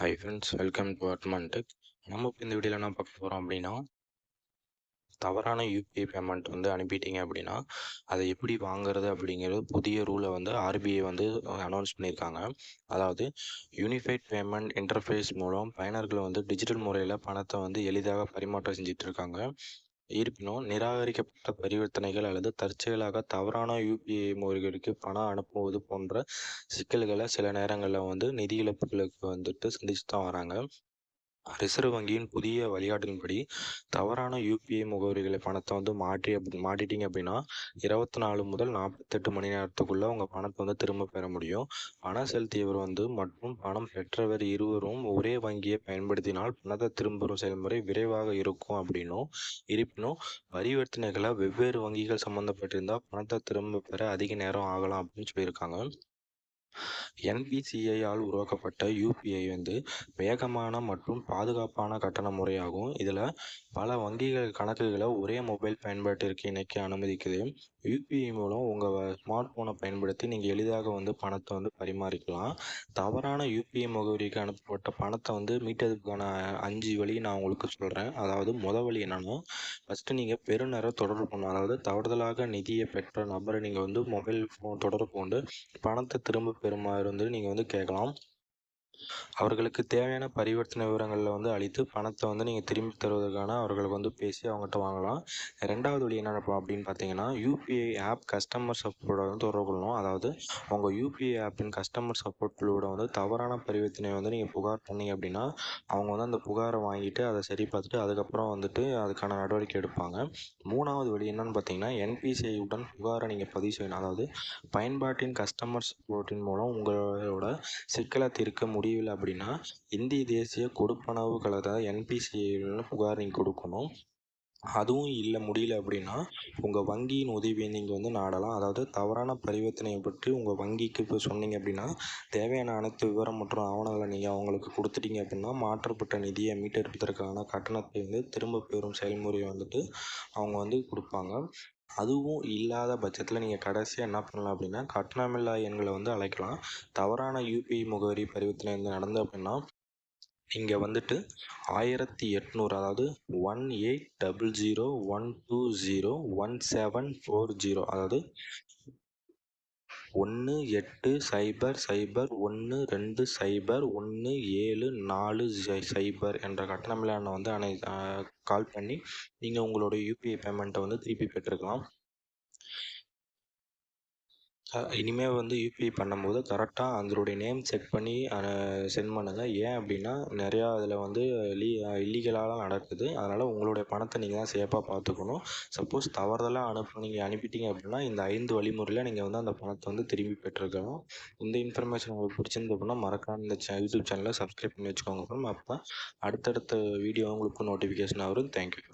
High friends welcome to அட்மான்டெக் நம்ம இப்போ இந்த வீடியோவில் என்ன பார்க்க போகிறோம் அப்படின்னா தவறான யூபிஐ பேமெண்ட் வந்து அனுப்பிட்டீங்க அப்படின்னா அதை எப்படி வாங்குறது அப்படிங்கிறது புதிய ரூலை வந்து ஆர்பிஐ வந்து அனௌன்ஸ் பண்ணியிருக்காங்க. அதாவது யூனிஃபைட் பேமெண்ட் இன்டர்ஃபேஸ் மூலம் பயனர்கள் வந்து டிஜிட்டல் முறையில் பணத்தை வந்து எளிதாக பரிமாற்றம் செஞ்சிட்ருக்காங்க இருப்பினும் நிராகரிக்கப்பட்ட பரிவர்த்தனைகள் அல்லது தற்செயலாக தவறான யூபிஐ முறைகளுக்கு பணம் அனுப்புவது போன்ற சிக்கல்களை சில நேரங்களில் வந்து நிதி இழப்புகளுக்கு வந்துட்டு சந்திச்சு தான் வராங்க. ரிசர்வ் வங்கியின் புதிய வழிகாட்டின்படி தவறான யூபிஐ முகவரிகளை பணத்தை வந்து மாற்றி அப்படி மாட்டிட்டீங்க அப்படின்னா இருபத்தி நாலு முதல் நாற்பத்தெட்டு மணி நேரத்துக்குள்ளே உங்கள் பணத்தை வந்து திரும்ப பெற முடியும். பணம் செலுத்தியவர் வந்து மற்றும் பணம் பெற்றவர் இருவரும் ஒரே வங்கியை பயன்படுத்தினால் பணத்தை திரும்பும் செயல்முறை விரைவாக இருக்கும் அப்படின்னும் இருப்பினும் பரிவர்த்தனைகளை வெவ்வேறு வங்கிகள் சம்மந்தப்பட்டிருந்தால் பணத்தை திரும்ப பெற அதிக நேரம் ஆகலாம் அப்படின்னு சொல்லியிருக்காங்க. என்பிசிஐயால் உருவாக்கப்பட்ட யூபிஐ வந்து வேகமான மற்றும் பாதுகாப்பான கட்டண முறையாகும். இதில் பல வங்கிகள் கணக்குகளை ஒரே மொபைல் பயன்பாட்டிற்கு இணைக்க அனுமதிக்குது. யூபிஐ மூலம் உங்கள் ஸ்மார்ட் ஃபோனை பயன்படுத்தி நீங்கள் எளிதாக வந்து பணத்தை வந்து பரிமாறிக்கலாம். தவறான யூபிஐ முகவரிக்கு அனுப்பப்பட்ட பணத்தை வந்து மீட்டதுக்கான அஞ்சு வழி நான் உங்களுக்கு சொல்கிறேன் அதாவது முத வழி என்னென்னா ஃபஸ்ட்டு நீங்கள் பெருநரை தொடர்பு பண்ணணும். அதாவது தவறுதலாக நிதியை பெற்ற நபரை நீங்கள் வந்து மொபைல் ஃபோன் தொடர்பு கொண்டு பணத்தை திரும்ப பெறுமாறு வந்து நீங்கள் வந்து கேட்கலாம். அவர்களுக்கு தேவையான பரிவர்த்தனை விவரங்களில் வந்து அளித்து பணத்தை வந்து நீங்கள் திரும்பி தருவதற்கான அவர்களுக்கு வந்து பேசி அவங்ககிட்ட வாங்கலாம். ரெண்டாவது வழி என்ன அப்படின்னு பார்த்தீங்கன்னா யூபிஐ ஆப் கஸ்டமர் சப்போர்ட்டை வந்து தொடர்பு கொள்ளணும். அதாவது உங்கள் யூபிஐ ஆப்பின் கஸ்டமர் சப்போர்ட்டோட வந்து தவறான பரிவர்த்தனை வந்து நீங்கள் புகார் பண்ணீங்க அப்படின்னா அவங்க வந்து அந்த புகாரை வாங்கிட்டு அதை சரி பார்த்துட்டு அதுக்கப்புறம் வந்துட்டு அதுக்கான நடவடிக்கை எடுப்பாங்க. மூணாவது வழி என்னன்னு பார்த்தீங்கன்னா என்பிசிஐ உடன் புகாரை நீங்கள் பதிவு செய்யணும். அதாவது பயன்பாட்டின் கஸ்டமர் சப்போர்ட்டின் மூலம் உங்களோட சிக்கலை தீர்க்க முடியும். முடியல அப்படின்னா இந்திய தேசிய கொடுப்பனவு கழக என்பிசிஐயில் புகார் நீங்கள் கொடுக்கணும். அதுவும் இல்லை முடியல அப்படின்னா உங்கள் வங்கியின் உதவியை நீங்கள் வந்து நாடலாம். அதாவது தவறான பரிவர்த்தனையை பற்றி உங்கள் வங்கிக்கு இப்போ சொன்னீங்க அப்படின்னா தேவையான அனைத்து விவரம் மற்றும் ஆவணங்களை நீங்கள் அவங்களுக்கு கொடுத்துட்டீங்க அப்படின்னா மாற்றப்பட்ட நிதியை மீட்டெடுப்பதற்கான கட்டணத்தை வந்து திரும்ப பெறும் செயல்முறையை வந்துட்டு அவங்க வந்து கொடுப்பாங்க. அதுவும் இல்லாத பட்சத்தில் நீங்கள் கடைசியாக என்ன பண்ணலாம் அப்படின்னா கட்டணமில்லா எண்களை வந்து அழைக்கலாம். தவறான யூபிஐ முகவரி பரிவர்த்தனை வந்து நடந்தது அப்படின்னா இங்கே வந்துட்டு ஆயிரத்தி எட்நூறு அதாவது one eight double zero one two zero one seven four zero அதாவது ஒன்று எட்டு சைபர் சைபர் ஒன்று ரெண்டு சைபர் ஒன்று ஏழு நாலு சைபர் என்ற கட்டணமில்லான வந்து அனை கால் பண்ணி நீங்கள் உங்களோட யூபிஐ பேமெண்ட்டை வந்து திருப்பி பெற்றுக்கலாம். இனிமேல் வந்து யூபிஐ பண்ணும்போது கரெக்டாக அதனுடைய நேம் செக் பண்ணி சென்ட் பண்ணுங்கள் ஏன் அப்படின்னா நிறையா அதில் வந்து லீ இல்லீகலாலாம் நடக்குது. அதனால் உங்களுடைய பணத்தை நீங்கள் தான் சேஃபாக பார்த்துக்கணும். சப்போஸ் தவறுதலாக அனுப்ப நீங்கள் அனுப்பிட்டீங்க அப்படின்னா இந்த ஐந்து வழிமுறையில் நீங்கள் வந்து அந்த பணத்தை வந்து திரும்பி பெற்றுக்கலாம் இந்த இன்ஃபர்மேஷன் உங்களுக்கு பிடிச்சிருந்து அப்படின்னா மறக்காம இந்த யூடியூப் சேனலை சப்ஸ்கிரைப் பண்ணி வச்சுக்கோங்க அப்புறம் அப்போ அடுத்தடுத்த வீடியோ உங்களுக்கு நோட்டிஃபிகேஷன் வரும். தேங்க்யூ